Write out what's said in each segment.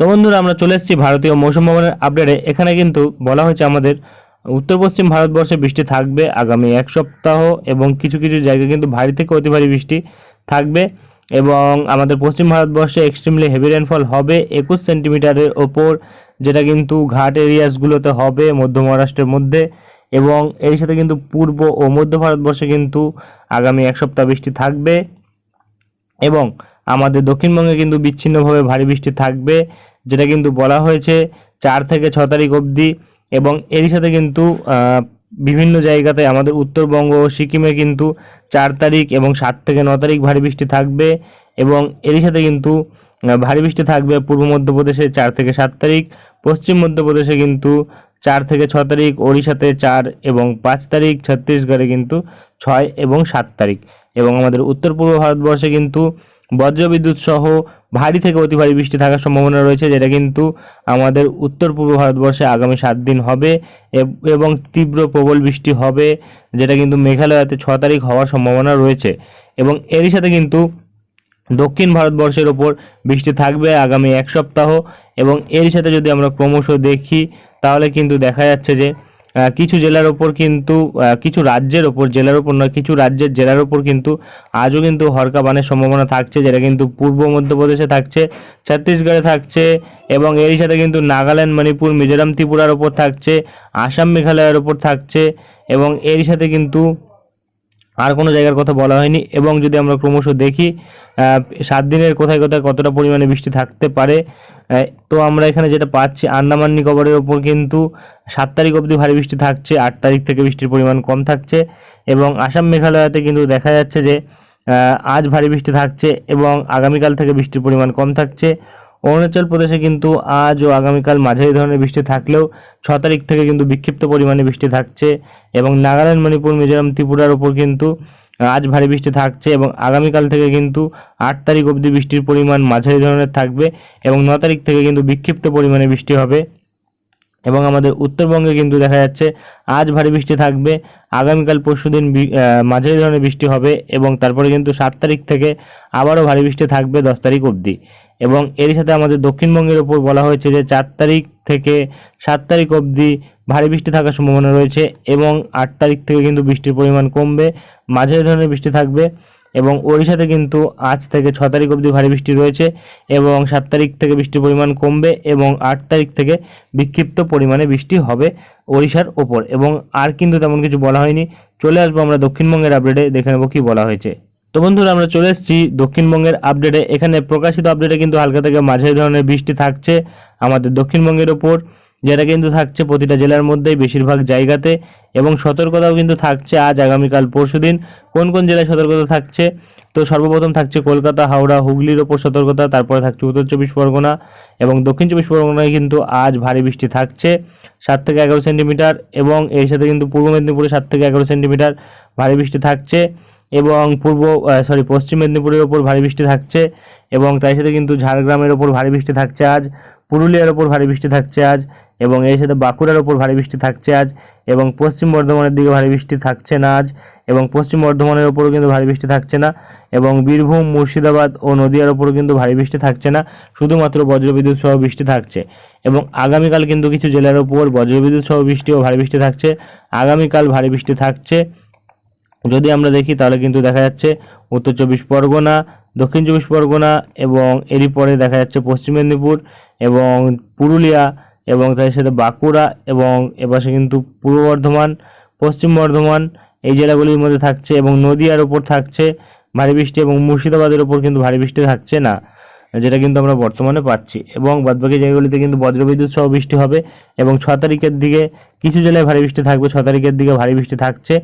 তো বন্ধুরা, আমরা চলে এসেছি ভারতীয় মৌসুম ভবনের আপডেটে এখানে কিন্তু বলা হয়েছে আমাদের উত্তর পশ্চিম ভারতবর্ষে বৃষ্টি থাকবে আগামী এক সপ্তাহ এবং কিছু কিছু জায়গায় কিন্তু ভারী থেকে অতি ভারী বৃষ্টি থাকবে এবং আমাদের পশ্চিম ভারতবর্ষে এক্সট্রিমলি হেভি রেনফল হবে একুশ সেন্টিমিটারের ওপর, যেটা কিন্তু ঘাট এরিয়াসগুলোতে হবে মধ্য মহারাষ্ট্রের মধ্যে এবং এর সাথে কিন্তু পূর্ব ও মধ্য ভারতবর্ষে কিন্তু আগামী এক সপ্তাহ বৃষ্টি থাকবে এবং আমাদের দক্ষিণবঙ্গে কিন্তু বিচ্ছিন্নভাবে ভারী বৃষ্টি থাকবে। যেটা কিন্তু বলা হয়েছে চার থেকে ছ তারিখ অবধি এবং এরই সাথে কিন্তু বিভিন্ন জায়গাতে আমাদের উত্তরবঙ্গ ও সিকিমে কিন্তু চার তারিখ এবং সাত থেকে ন তারিখ ভারী বৃষ্টি থাকবে এবং এরই সাথে কিন্তু ভারী বৃষ্টি থাকবে পূর্ব মধ্যপ্রদেশে চার থেকে সাত তারিখ, পশ্চিম মধ্যপ্রদেশে কিন্তু চার থেকে ছ তারিখ, ওড়িশাতে চার এবং পাঁচ তারিখ, ছত্তিশগড়ে কিন্তু ছয় এবং সাত তারিখ এবং আমাদের উত্তর পূর্ব ভারতবর্ষে কিন্তু বজ্রবিদ্যুৎ সহ ভারী থেকে অতি ভারী বৃষ্টি থাকার সম্ভাবনা রয়েছে, যেটা কিন্তু আমাদের উত্তর পূর্ব ভারতবর্ষে আগামী সাত দিন হবে এবং তীব্র প্রবল বৃষ্টি হবে, যেটা কিন্তু মেঘালয়তে ছ তারিখ হওয়ার সম্ভাবনা রয়েছে। এবং এরই সাথে কিন্তু দক্ষিণ ভারতবর্ষের ওপর বৃষ্টি থাকবে আগামী এক সপ্তাহ, এবং এর সাথে যদি আমরা ক্রমশ দেখি, তাহলে কিন্তু দেখা যাচ্ছে যে কিছু জেলার ওপর কিন্তু কিছু রাজ্যের ওপর, জেলার ওপর নয়, কিছু রাজ্যের জেলার ওপর কিন্তু আজও কিন্তু হরকা বানের সম্ভাবনা থাকছে, যেটা কিন্তু পূর্ব মধ্যপ্রদেশে থাকছে, ছত্তিশগড়ে থাকছে এবং এরই সাথে কিন্তু নাগাল্যান্ড, মণিপুর, মিজোরাম, ত্রিপুরার ওপর থাকছে, আসাম, মেঘালয়ের ওপর থাকছে এবং এরই সাথে কিন্তু আর কোনো জায়গার কথা বলা হয়নি। এবং যদি আমরা ক্রমশ দেখি সাত দিনের কোথায় কোথায় কতটা পরিমাণে বৃষ্টি থাকতে পারে তো আমরা এখানে যেটা পাচ্ছি, আন্দামান নিকোবরের ওপর কিন্তু সাত তারিখ অবধি ভারী বৃষ্টি থাকছে, আট তারিখ থেকে বৃষ্টির পরিমাণ কম থাকছে। এবং আসাম মেঘালয়তে কিন্তু দেখা যাচ্ছে যে আজ ভারী বৃষ্টি থাকছে এবং আগামীকাল থেকে বৃষ্টির পরিমাণ কম থাকছে। অরুণাচল প্রদেশে কিন্তু আজ ও আগামীকাল মাঝারি ধরনের বৃষ্টি থাকলেও ছ তারিখ থেকে কিন্তু বিক্ষিপ্ত পরিমাণে বৃষ্টি থাকছে এবং নাগাল্যান্ড, মণিপুর, মিজোরাম, ত্রিপুরার ওপর কিন্তু আজ ভারী বৃষ্টি থাকছে এবং আগামীকাল থেকে কিন্তু আট তারিখ অবধি বৃষ্টির পরিমাণ মাঝারি ধরনের থাকবে এবং ন তারিখ থেকে কিন্তু বিক্ষিপ্ত পরিমাণে বৃষ্টি হবে এবং আমাদের উত্তরবঙ্গে কিন্তু দেখা যাচ্ছে আজ ভারী বৃষ্টি থাকবে, আগামীকাল পরশুদিন মাঝারি ধরনের বৃষ্টি হবে এবং তারপরে কিন্তু সাত তারিখ থেকে আবারও ভারী বৃষ্টি থাকবে দশ তারিখ অবধি। এবং এরই সাথে আমাদের দক্ষিণবঙ্গের ওপর বলা হয়েছে যে চার তারিখ থেকে সাত তারিখ অবধি ভারী বৃষ্টি থাকার সম্ভাবনা রয়েছে এবং আট তারিখ থেকে কিন্তু বৃষ্টির পরিমাণ কমবে, মাঝারি ধরনের বৃষ্টি থাকবে এবং ওড়িশাতে কিন্তু আজ থেকে ছ তারিখ অবধি ভারী বৃষ্টি রয়েছে এবং সাত তারিখ থেকে বৃষ্টির পরিমাণ কমবে এবং আট তারিখ থেকে বিক্ষিপ্ত পরিমাণে বৃষ্টি হবে ওড়িশার ওপর এবং আর কিন্তু তেমন কিছু বলা হয়নি। চলে আসব আমরা দক্ষিণবঙ্গের আপডেটে দেখে নেব কি বলা হয়েছে। তো বন্ধুরা, আমরা চলে এসেছি দক্ষিণবঙ্গের আপডেটে এখানে প্রকাশিত আপডেটে কিন্তু হালকা থেকে মাঝারি ধরনের বৃষ্টি থাকছে আমাদের দক্ষিণবঙ্গের ওপর। যেটা কিন্তু থাকছে প্রতিটা জেলার মধ্যেই বেশিরভাগ জায়গাতে এবং সতর্কতাও কিন্তু থাকছে আজ, আগামীকাল পরশুদিন কোন কোন জেলায় সতর্কতা থাকছে? তো সর্বপ্রথম থাকছে কলকাতা, হাওড়া, হুগলির ওপর সতর্কতা, তারপরে থাকছে উত্তর চব্বিশ পরগনা এবং দক্ষিণ চব্বিশ পরগনায় কিন্তু আজ ভারী বৃষ্টি থাকছে, সাত থেকে এগারো সেন্টিমিটার এবং এর সাথে কিন্তু পূর্ব মেদিনীপুরে সাত থেকে এগারো সেন্টিমিটার ভারী বৃষ্টি থাকছে। এবং পূর্ব সরি পশ্চিম মেদিনীপুরের ওপর ভারী বৃষ্টি থাকছে এবং তার সাথে কিন্তু ঝাড়গ্রামের ওপর ভারী বৃষ্টি থাকছে আজ, পুরুলিয়ার ওপর ভারী বৃষ্টি থাকছে আজ, এবং এর সাথে বাঁকুড়ার ওপর ভারী বৃষ্টি থাকছে আজ, এবং পশ্চিম বর্ধমানের দিকে ভারী বৃষ্টি থাকছে না আজ, এবং পশ্চিম বর্ধমানের ওপরও কিন্তু ভারী বৃষ্টি থাকছে না, এবং বীরভূম, মুর্শিদাবাদ ও নদিয়ার ওপরও কিন্তু ভারী বৃষ্টি থাকছে না, শুধুমাত্র বজ্রবিদ্যুৎ সহ বৃষ্টি থাকছে, এবং আগামীকাল কিন্তু কিছু জেলার ওপর বজ্রবিদ্যুৎ সহ বৃষ্টি ও ভারী বৃষ্টি থাকছে, আগামীকাল ভারী বৃষ্টি থাকছে যদি আমরা দেখি, তাহলে কিন্তু দেখা যাচ্ছে উত্তর চব্বিশ পরগনা, দক্ষিণ চব্বিশ পরগনা এবং এরই পরে দেখা যাচ্ছে পশ্চিম মেদিনীপুর এবং পুরুলিয়া এবং তাদের সাথে বাঁকুড়া এবং এপাশে কিন্তু পূর্ব বর্ধমান, পশ্চিম বর্ধমান এই জেলাগুলির মধ্যে থাকছে এবং নদিয়ার ওপর থাকছে ভারী বৃষ্টি এবং মুর্শিদাবাদের ওপর কিন্তু ভারী বৃষ্টি থাকছে না, যেটা কিন্তু আমরা বর্তমানে পাচ্ছি এবং বাদবাকি জায়গাগুলিতে কিন্তু বজ্রবিদ্যুৎ সহ বৃষ্টি হবে এবং ছ তারিখের দিকে কিছু জেলায় ভারী বৃষ্টি থাকবে, ছ তারিখের দিকে ভারী বৃষ্টি থাকছে।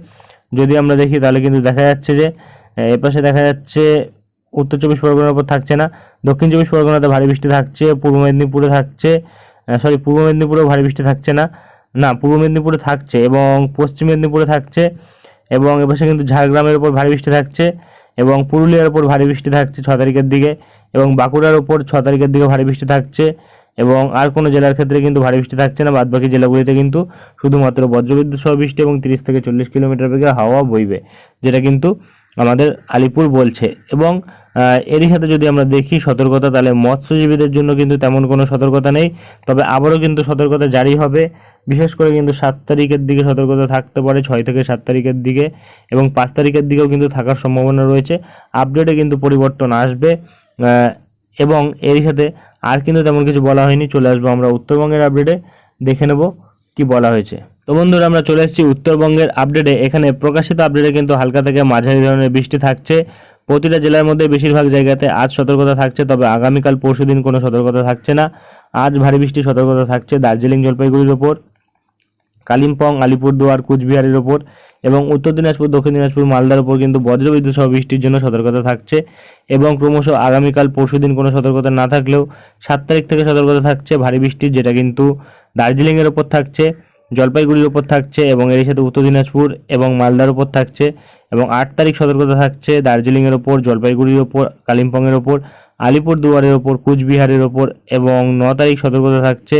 যদি আমরা দেখি তাহলে কিন্তু দেখা যাচ্ছে যে আহ, এপাশে দেখা যাচ্ছে উত্তর চব্বিশ পরগনার উপর থাকছে না দক্ষিণ চব্বিশ পরগনাতে ভারী বৃষ্টি থাকছে পূর্ব মেদিনীপুরে থাকছে সরি পূর্ব মেদিনীপুরেও ভারী বৃষ্টি থাকছে না না পূর্ব মেদিনীপুরে থাকছে এবং পশ্চিম মেদিনীপুরে থাকছে এবং এপাশে কিন্তু ঝাড়গ্রামের উপর ভারী বৃষ্টি থাকছে এবং পুরুলিয়ার উপর ভারী বৃষ্টি থাকছে ছ তারিখের দিকে এবং বাঁকুড়ার উপর ছ তারিখের দিকে ভারী বৃষ্টি থাকছে। এবং আর কোনো জেলার ক্ষেত্রে কিন্তু ভারী বৃষ্টি থাকছে না, বাদবাকি জেলাগুলিতে কিন্তু শুধুমাত্র বজ্রবিদ্যুৎ সহ বৃষ্টি এবং তিরিশ থেকে চল্লিশ কিলোমিটার বেগে হাওয়া বইবে, যেটা কিন্তু আমাদের আলিপুর বলছে। এবং এরই সাথে যদি আমরা দেখি সতর্কতা, তাহলে মৎস্যজীবীদের জন্য কিন্তু তেমন কোনো সতর্কতা নেই। তবে আবারও কিন্তু সতর্কতা জারি হবে। বিশেষ করে কিন্তু সাত তারিখের দিকে সতর্কতা থাকতে পারে, ছয় থেকে সাত তারিখের দিকে এবং পাঁচ তারিখের দিকেও কিন্তু থাকার সম্ভাবনা রয়েছে। আপডেটে কিন্তু পরিবর্তন আসবে। এবং এরই সাথে আর কিন্তু তেমন কিছু বলা হয়নি। চলে আসব আমরা উত্তরবঙ্গের আপডেটে দেখে নেব কি বলা হয়েছে। তো বন্ধুরা, আমরা চলে এসেছি উত্তরবঙ্গের আপডেটে এখানে প্রকাশিত আপডেটে কিন্তু হালকা থেকে মাঝারি ধরনের বৃষ্টি থাকছে। প্রতিটা জেলার মধ্যে বেশিরভাগ জায়গাতে আজ সতর্কতা থাকছে, তবে আগামীকাল পরশুদিন কোনো সতর্কতা থাকছে না। আজ ভারী বৃষ্টির সতর্কতা থাকছে দার্জিলিং জলপাইগুড়ির ওপর, কালিম্পং, আলিপুরদুয়ার, কুচবিহারের ওপর। এবং উত্তর দিনাজপুর, দক্ষিণ দিনাজপুর, মালদার ওপর কিন্তু বজ্রবিদ্যুৎ সহ বৃষ্টির জন্য সতর্কতা থাকছে এবং ক্রমশ আগামীকাল পরশু দিন কোনো সতর্কতা না থাকলেও সাত তারিখ থেকে সতর্কতা থাকছে, ভারী বৃষ্টির যেটা কিন্তু দার্জিলিংয়ের ওপর থাকছে, জলপাইগুড়ির ওপর থাকছে এবং এর সাথে উত্তর দিনাজপুর এবং মালদার ওপর থাকছে এবং আট তারিখ সতর্কতা থাকছে দার্জিলিংয়ের ওপর, জলপাইগুড়ির ওপর, কালিম্পংয়ের ওপর, আলিপুরদুয়ারের ওপর, কুচবিহারের ওপর এবং ন তারিখ সতর্কতা থাকছে।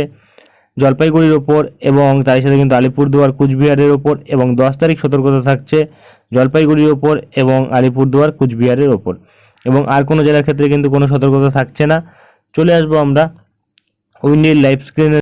জলপাইগুড়ির ওপর এবং তার সাথে কিন্তু আলিপুরদুয়ার, কুচবিহারের ওপর এবং দশ তারিখ সতর্কতা থাকছে জলপাইগুড়ির ওপর এবং আলিপুরদুয়ার, কুচবিহারের ওপর। এবং আর কোনো জেলার ক্ষেত্রে কিন্তু কোনো সতর্কতা থাকছে না। চলে আসব আমরা উইন্ডির লাইভ স্ক্রিনে